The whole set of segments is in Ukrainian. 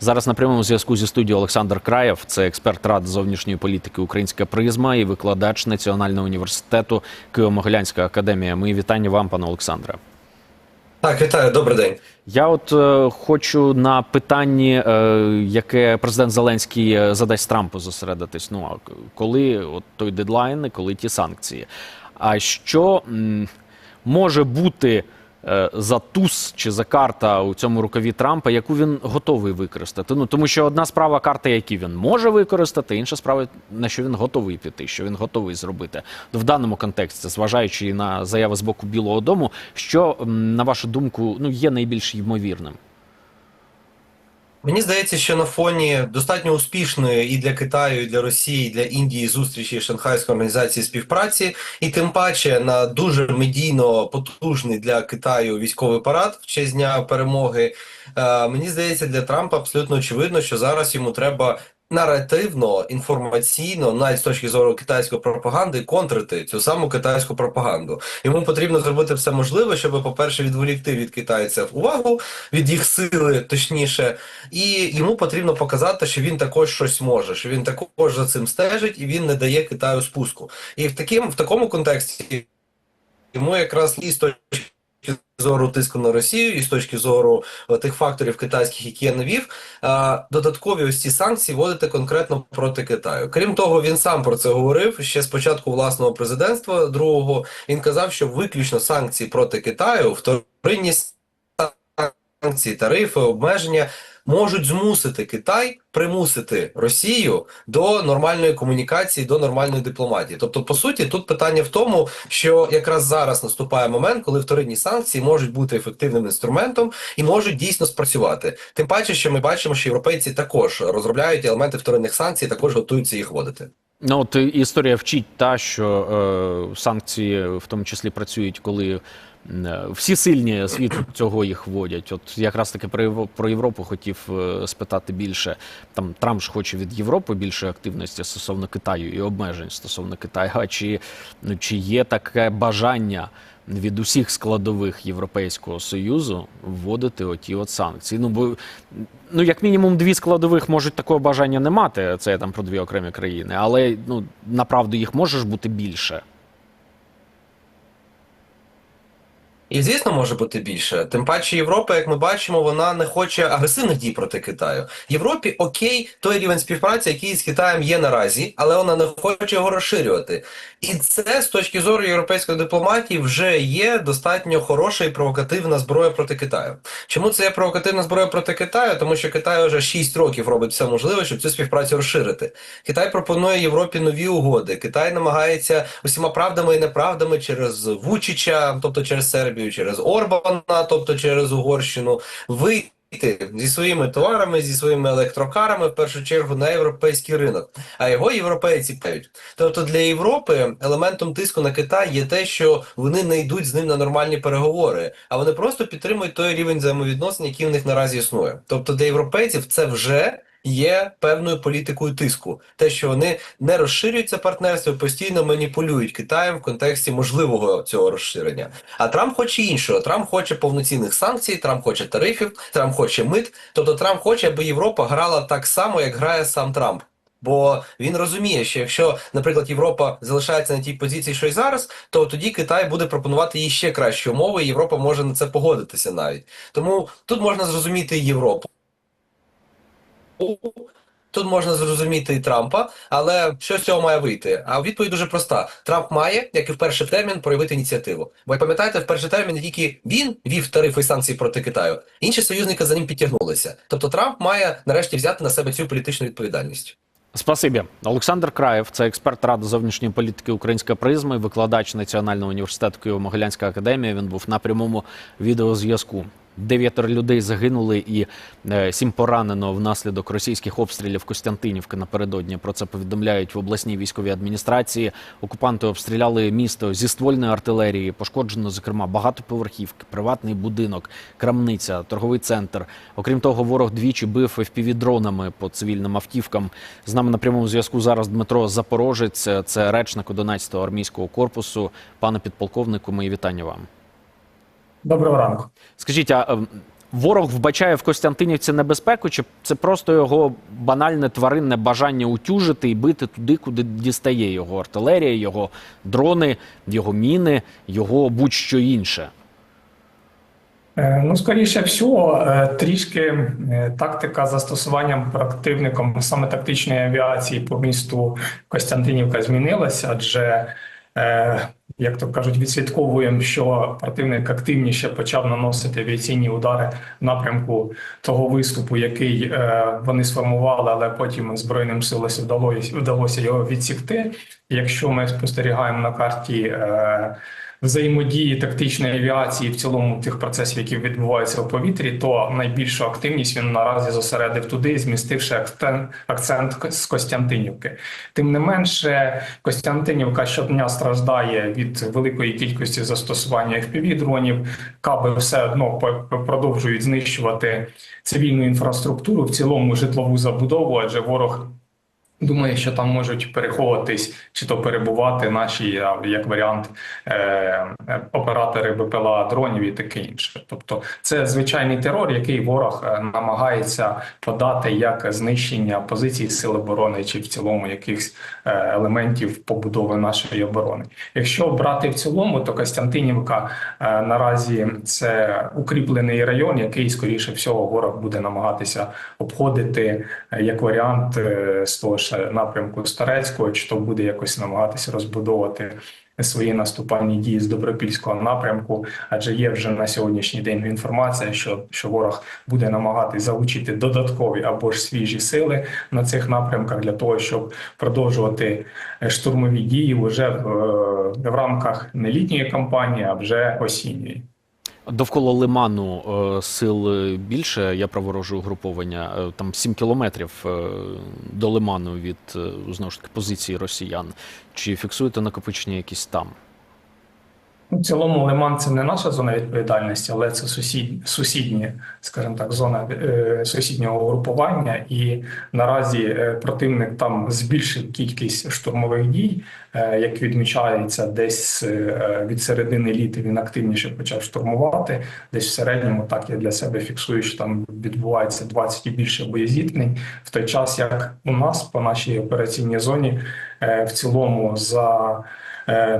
Зараз на прямому зв'язку зі студією Олександр Краєв, це експерт ради зовнішньої політики Українська призма і викладач Національного університету Києво-Могилянська академія. Мої вітання вам, пане Олександре. Так, вітаю, добрий день. Я от е, хочу на питанні, е, яке президент Зеленський е, задасть Трампу зосередитись. Ну а коли от той дедлайн, і коли ті санкції? А що м, може бути за туз чи за карта у цьому рукаві Трампа, яку він готовий використати? Ну тому що одна справа карта, які він може використати, інша справа на що він готовий піти, що він готовий зробити в даному контексті, зважаючи на заяви з боку Білого Дому, що на вашу думку ну є найбільш ймовірним? Мені здається, що на фоні достатньо успішної і для Китаю, і для Росії, і для Індії зустрічі Шанхайської організації співпраці, і тим паче на дуже медійно потужний для Китаю військовий парад в честь дня перемоги. Е, мені здається, для Трампа абсолютно очевидно, що зараз йому треба. Наративно, інформаційно, навіть з точки зору китайської пропаганди, контрити цю саму китайську пропаганду. Йому потрібно зробити все можливе, щоб, по-перше, відволікти від китайців увагу, від їх сили, точніше, і йому потрібно показати, що він також щось може, що він також за цим стежить і він не дає Китаю спуску. І в таким в такому контексті йому якраз і з точки зору тиску на Росію, і з точки зору е, тих факторів китайських, які я навів, е, додаткові ось ці санкції вводити конкретно проти Китаю. Крім того, він сам про це говорив ще з початку власного президентства другого. Він казав, що виключно санкції проти Китаю, вторинні санкції, тарифи, обмеження можуть змусити Китай примусити Росію до нормальної комунікації, до нормальної дипломатії. Тобто, по суті, тут питання в тому, що якраз зараз наступає момент, коли вторинні санкції можуть бути ефективним інструментом і можуть дійсно спрацювати. Тим паче, що ми бачимо, що європейці також розробляють елементи вторинних санкцій, також готуються їх вводити. Ну от історія вчить та, що е, санкції в тому числі працюють, коли е, всі сильні світу цього їх вводять. От якраз таки про Європу хотів е, спитати більше. Там Трамп ж хоче від Європи більше активності стосовно Китаю і обмежень стосовно Китаю. А чи, ну, чи є таке бажання? Від усіх складових Європейського союзу вводити оті от санкції. Ну бо ну як мінімум дві складових можуть такого бажання не мати. Це я там про дві окремі країни, але ну направду їх може ж бути більше. І звісно, може бути більше. Тим паче, Європа, як ми бачимо, вона не хоче агресивних дій проти Китаю. Європі окей, той рівень співпраці, який з Китаєм є наразі, але вона не хоче його розширювати. І це з точки зору європейської дипломатії вже є достатньо хороша і провокативна зброя проти Китаю. Чому це є провокативна зброя проти Китаю? Тому що Китай вже 6 років робить все можливе, щоб цю співпрацю розширити. Китай пропонує Європі нові угоди. Китай намагається усіма правдами і неправдами через Вучича, тобто через Сербію, через Орбана, тобто через Угорщину, вийти зі своїми товарами, зі своїми електрокарами в першу чергу на європейський ринок. А його європейці пають. Тобто для Європи елементом тиску на Китай є те, що вони не йдуть з ним на нормальні переговори, а вони просто підтримують той рівень взаємовідносин, який в них наразі існує. Тобто для європейців це вже є певною політикою тиску, те, що вони не розширюють це партнерство, постійно маніпулюють Китаєм в контексті можливого цього розширення. А Трамп хоче іншого. Трамп хоче повноцінних санкцій, Трамп хоче тарифів, Трамп хоче мит. Тобто Трамп хоче, аби Європа грала так само, як грає сам Трамп. Бо він розуміє, що якщо, наприклад, Європа залишається на тій позиції, що й зараз, то тоді Китай буде пропонувати їй ще кращі умови, і Європа може на це погодитися навіть. Тому тут можна зрозуміти Європу. Тут можна зрозуміти і Трампа, але що з цього має вийти? А відповідь дуже проста: Трамп має, як і в перший термін, проявити ініціативу. Бо пам'ятаєте, в перший термін не тільки він вів тарифи і санкції проти Китаю, інші союзники за ним підтягнулися. Тобто Трамп має нарешті взяти на себе цю політичну відповідальність. Спасибі, Олександр Краєв, це експерт ради зовнішньої політики Українська призма, і викладач Національного університету Києво-Могилянська академія. Він був на прямому відеозв'язку. Дев'ятеро людей загинули і е, сім поранено внаслідок російських обстрілів Костянтинівки напередодні. Про це повідомляють в обласній військовій адміністрації. Окупанти обстріляли місто зі ствольної артилерії. Пошкоджено, зокрема, багатоповерхівки, приватний будинок, крамниця, торговий центр. Окрім того, ворог двічі бив FPV-дронами по цивільним автівкам. З нами на прямому зв'язку зараз Дмитро Запорожець, це речник 11-го армійського корпусу. Пане підполковнику, мої вітання вам. Доброго ранку. Скажіть, а е, ворог вбачає в Костянтинівці небезпеку, чи це просто його банальне тваринне бажання утюжити і бити туди, куди дістає його артилерія, його дрони, його міни, його будь-що інше? Е, Ну, скоріше всього, е, трішки тактика застосуванням противником саме тактичної авіації по місту Костянтинівка змінилася, адже, як то кажуть, відслідковуємо, що противник активніше почав наносити авіаційні удари в напрямку того виступу, який е, вони сформували, але потім Збройним силам вдалося, вдалося його відсікти. Якщо ми спостерігаємо на карті. Взаємодії тактичної авіації в цілому тих процесів, які відбуваються у повітрі, то найбільшу активність він наразі зосередив туди, змістивши акцент, з Костянтинівки. Тим не менше, Костянтинівка щодня страждає від великої кількості застосування fpv дронів. Каби все одно продовжують знищувати цивільну інфраструктуру, в цілому житлову забудову, адже ворог. Думаю, що там можуть переховуватись чи то перебувати наші, як варіант, е, е, оператори БПЛА дронів і таке інше. Тобто, це звичайний терор, який ворог е, намагається подати як знищення позицій сил оборони чи в цілому якихось елементів побудови нашої оборони. Якщо брати в цілому, то Костянтинівка наразі це укріплений район, який скоріше всього ворог буде намагатися обходити як варіант з того ж напрямку Старецького, чи то буде якось намагатися розбудовувати свої наступальні дії з добропільського напрямку, адже є вже на сьогоднішній день інформація, що, що ворог буде намагатись залучити додаткові або ж свіжі сили на цих напрямках для того, щоб продовжувати е, штурмові дії вже в, е, в рамках не літньої кампанії, а вже осінньої. Довкола лиману е, сил більше, я проворожу угруповання, е, там 7 кілометрів е, до лиману від знову ж таки позиції росіян. Чи фіксуєте накопичення якісь там? Ну, В цілому Лиман це не наша зона відповідальності, але це сусід, сусідні, скажімо так, зона е, сусіднього групування. І наразі е, противник там збільшив кількість штурмових дій. Е, як відмічається, десь від середини літа він активніше почав штурмувати. Десь в середньому так я для себе фіксую, що там відбувається 20 і більше боєзіткнень. В той час, як у нас по нашій операційній зоні, в цілому за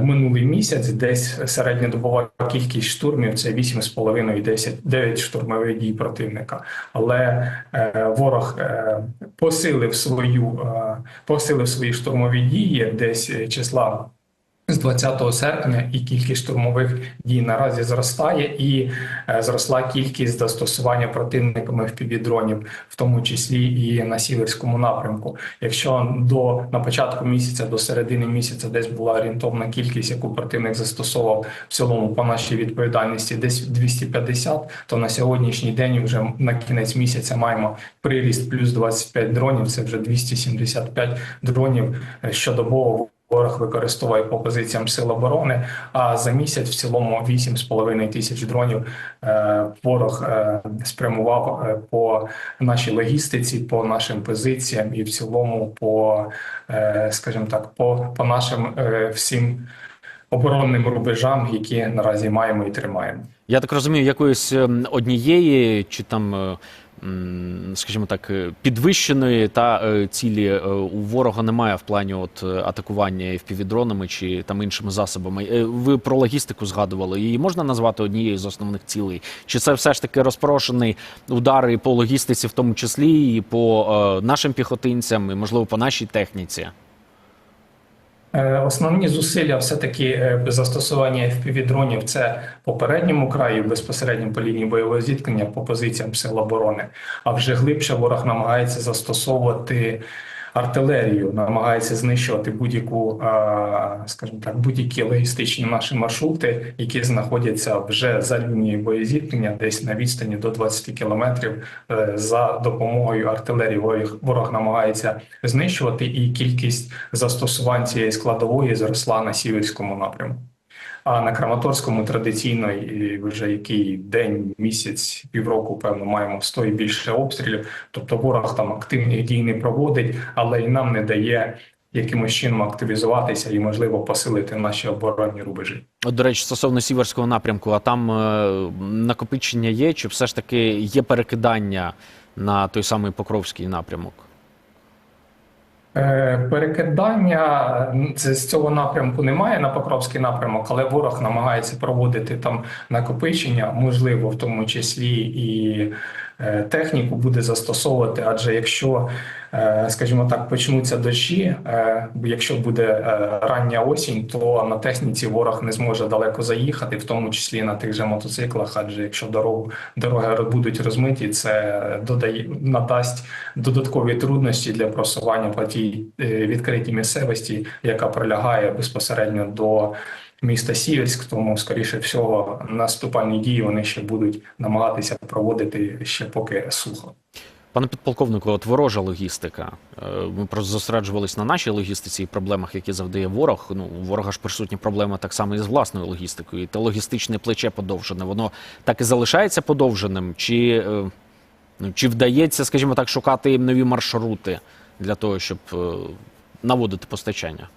Минулий місяць десь середньодобова кількість штурмів це 8,5 і 10, 9 штурмових дій противника. Але е, ворог е, посилив свою е, посилив свої штурмові дії десь е, числа. З 20 серпня і кількість штурмових дій наразі зростає, і е, зросла кількість застосування противниками впівдронів, в тому числі і на сіверському напрямку. Якщо до на початку місяця, до середини місяця, десь була орієнтовна кількість, яку противник застосовував в цілому по нашій відповідальності, десь 250, то на сьогоднішній день вже на кінець місяця маємо приріст плюс 25 дронів. Це вже 275 дронів е, щодобово. Ворог використовує по позиціям сил оборони. А за місяць в цілому 8,5 тисяч дронів е, ворог е, спрямував е, по нашій логістиці, по нашим позиціям і в цілому по, скажімо так, по, по нашим всім оборонним рубежам, які наразі маємо і тримаємо. Я так розумію, якоїсь ем, однієї чи там, скажімо так, е, підвищеної та е, цілі е, у ворога немає в плані от атакування FPV-дронами чи там іншими засобами. Ви про логістику згадували. Її можна назвати однією з основних цілей? Чи це все ж таки розпорошений удар і по логістиці, в тому числі, і по нашим піхотинцям, і можливо по нашій техніці? Е, Основні зусилля все-таки е, застосування FPV-дронів – це по передньому краю, безпосередньо по лінії бойового зіткнення, по позиціям сил оборони. А вже глибше ворог намагається застосовувати артилерію, намагається знищувати будь-яку, скажімо так, будь-які логістичні наші маршрути, які знаходяться вже за лінією боєзіткнення, десь на відстані до 20 кілометрів е, за допомогою артилерії. Ворог намагається знищувати, і кількість застосувань цієї складової зросла на сіверському напрямку. А на Краматорському традиційно і вже який день, місяць, півроку, певно, маємо 100 і більше обстрілів. Тобто ворог там активних дій не проводить, але і нам не дає якимось чином активізуватися і, можливо, посилити наші оборонні рубежі. От, до речі, стосовно сіверського напрямку, а там е, накопичення є, чи все ж таки є перекидання на той самий Покровський напрямок? Е, Перекидання з цього напрямку немає на Покровський напрямок, але ворог намагається проводити там накопичення, можливо, в тому числі і техніку буде застосовувати. Адже якщо, е, скажімо так, почнуться дощі, е, якщо буде е, рання осінь, то на техніці ворог не зможе далеко заїхати, в тому числі на тих же мотоциклах. Адже якщо дорогу дороги будуть розмиті, це додає надасть додаткові труднощі для просування по тій е, відкритій місцевості, яка прилягає безпосередньо до міста Сіверськ. Тому, скоріше всього, наступальні дії вони ще будуть намагатися проводити ще поки сухо. Пане підполковнику, от ворожа логістика. Е, Ми просто зосереджувались на нашій логістиці і проблемах, які завдає ворог. Ну, у ворога ж присутні проблеми так само і з власною логістикою. І те логістичне плече подовжене, воно так і залишається подовженим, чи, е, ну, чи вдається, скажімо так, шукати їм нові маршрути для того, щоб е, наводити постачання?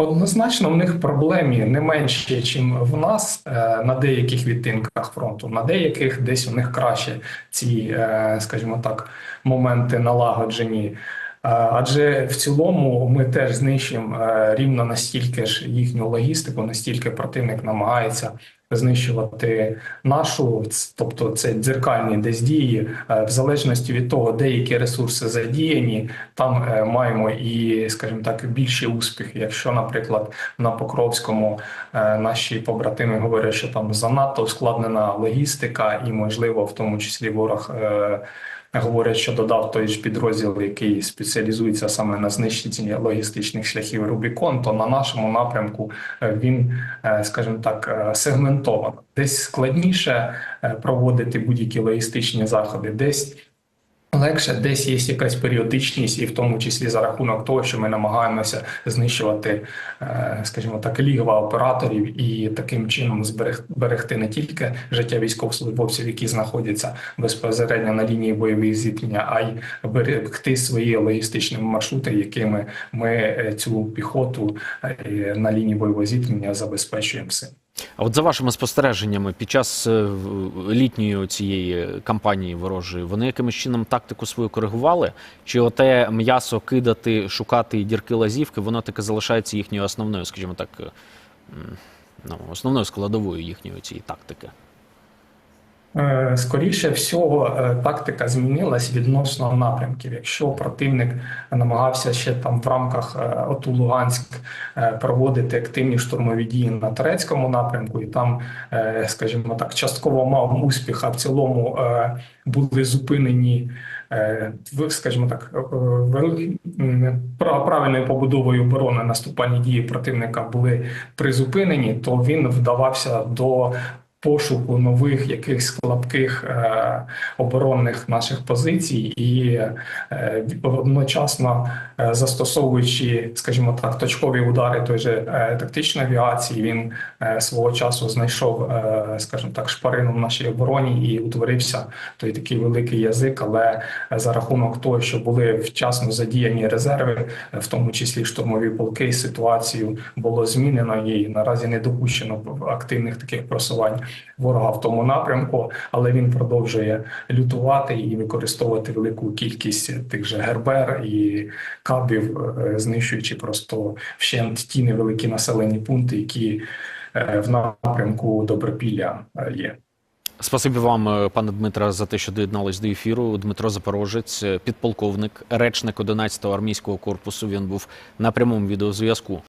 Однозначно, в них проблеми не менші, ніж в нас е, на деяких відтинках фронту, на деяких десь у них краще ці, е, скажімо так, моменти налагоджені. Адже в цілому ми теж знищуємо е, рівно настільки ж їхню логістику, настільки противник намагається знищувати нашу, тобто це дзеркальні десь дії, Е, в залежності від того, де які ресурси задіяні, там е, маємо і, скажімо так, більші успіхи. Якщо, наприклад, на Покровському наші побратими говорять, що там занадто ускладнена логістика, і можливо, в тому числі ворог. Говорять, що додав той ж підрозділ, який спеціалізується саме на знищенні логістичних шляхів Рубікон, то на нашому напрямку е, він, е, скажімо так, е, сегментовано. Десь складніше проводити будь-які логістичні заходи, десь легше, десь є якась періодичність, і в тому числі за рахунок того, що ми намагаємося знищувати, е, скажімо так, лігва операторів і таким чином зберег- зберегти не тільки життя військовослужбовців, які знаходяться безпосередньо на лінії бойових зіткнення, а й берегти свої логістичні маршрути, якими ми е, цю піхоту е, на лінії бойового зіткнення забезпечуємо всім. А от за вашими спостереженнями, під час е, літньої цієї кампанії ворожої, вони якимось чином тактику свою коригували? Чи оте м'ясо кидати, шукати дірки лазівки, воно таки залишається їхньою основною, скажімо так, е, ну, основною складовою їхньої цієї тактики? Е, Скоріше всього, е, тактика змінилась відносно напрямків. Якщо противник намагався ще там в рамках е, ОТУ Луганськ проводити активні штурмові дії на турецькому напрямку, і там, скажімо так, частково мав успіх, а в цілому були зупинені. в- Скажімо так, правильною побудовою оборони наступальні дії противника були призупинені, то він вдавався до пошуку нових якихось слабких е, оборонних наших позицій і е, одночасно е, застосовуючи, скажімо так, точкові удари той же е, тактичної авіації, він е, свого часу знайшов, е, скажімо так, шпарину в нашій обороні і утворився той такий великий язик. Але за рахунок того, що були вчасно задіяні резерви, в тому числі штурмові полки, ситуацію було змінено і наразі не допущено активних таких просувань ворога в тому напрямку, але він продовжує лютувати і використовувати велику кількість тих же гербер і кабів, е, знищуючи просто вщент ті невеликі населені пункти, які е, в напрямку Добропілля е, є. Спасибі вам, пане Дмитре, за те, що доєднались до ефіру. Дмитро Запорожець, підполковник, речник 11-го армійського корпусу. Він був на прямому відеозв'язку